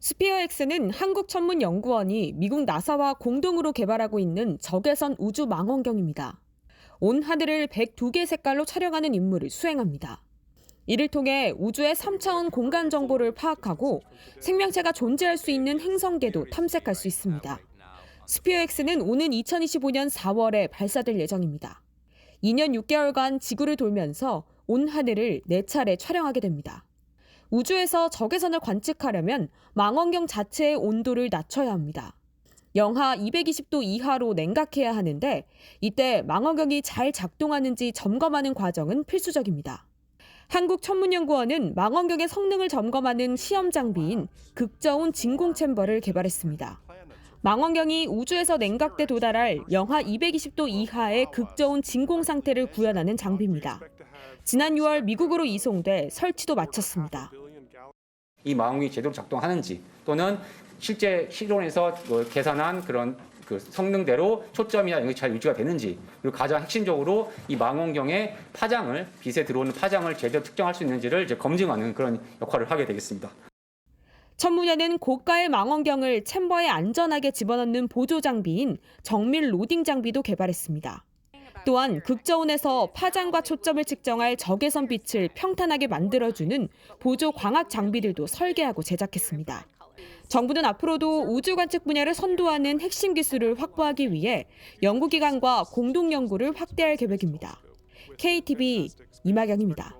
스피어엑스는 한국천문연구원이 미국 나사와 공동으로 개발하고 있는 적외선 우주 망원경입니다. 온 하늘을 102개 색깔로 촬영하는 임무를 수행합니다. 이를 통해 우주의 3차원 공간 정보를 파악하고 생명체가 존재할 수 있는 행성계도 탐색할 수 있습니다. 스피어엑스는 오는 2025년 4월에 발사될 예정입니다. 2년 6개월간 지구를 돌면서 온 하늘을 4차례 촬영하게 됩니다. 우주에서 적외선을 관측하려면 망원경 자체의 온도를 낮춰야 합니다. 영하 220도 이하로 냉각해야 하는데 이때 망원경이 잘 작동하는지 점검하는 과정은 필수적입니다. 한국천문연구원은 망원경의 성능을 점검하는 시험 장비인 극저온 진공 챔버를 개발했습니다. 망원경이 우주에서 냉각돼 도달할 영하 220도 이하의 극저온 진공 상태를 구현하는 장비입니다. 지난 6월 미국으로 이송돼 설치도 마쳤습니다. 이 망원경이 제대로 작동하는지 또는 실제 실온에서 뭐 계산한 그런 그 성능대로 초점이나 이런 게 잘 유지가 되는지 그리고 가장 핵심적으로 이 망원경의 파장을 빛에 들어오는 파장을 제대로 특정할 수 있는지를 이제 검증하는 그런 역할을 하게 되겠습니다. 천문야는 고가의 망원경을 챔버에 안전하게 집어넣는 보조 장비인 정밀 로딩 장비도 개발했습니다. 또한 극저온에서 파장과 초점을 측정할 적외선 빛을 평탄하게 만들어주는 보조 광학 장비들도 설계하고 제작했습니다. 정부는 앞으로도 우주 관측 분야를 선도하는 핵심 기술을 확보하기 위해 연구기관과 공동 연구를 확대할 계획입니다. KTV 이마경입니다.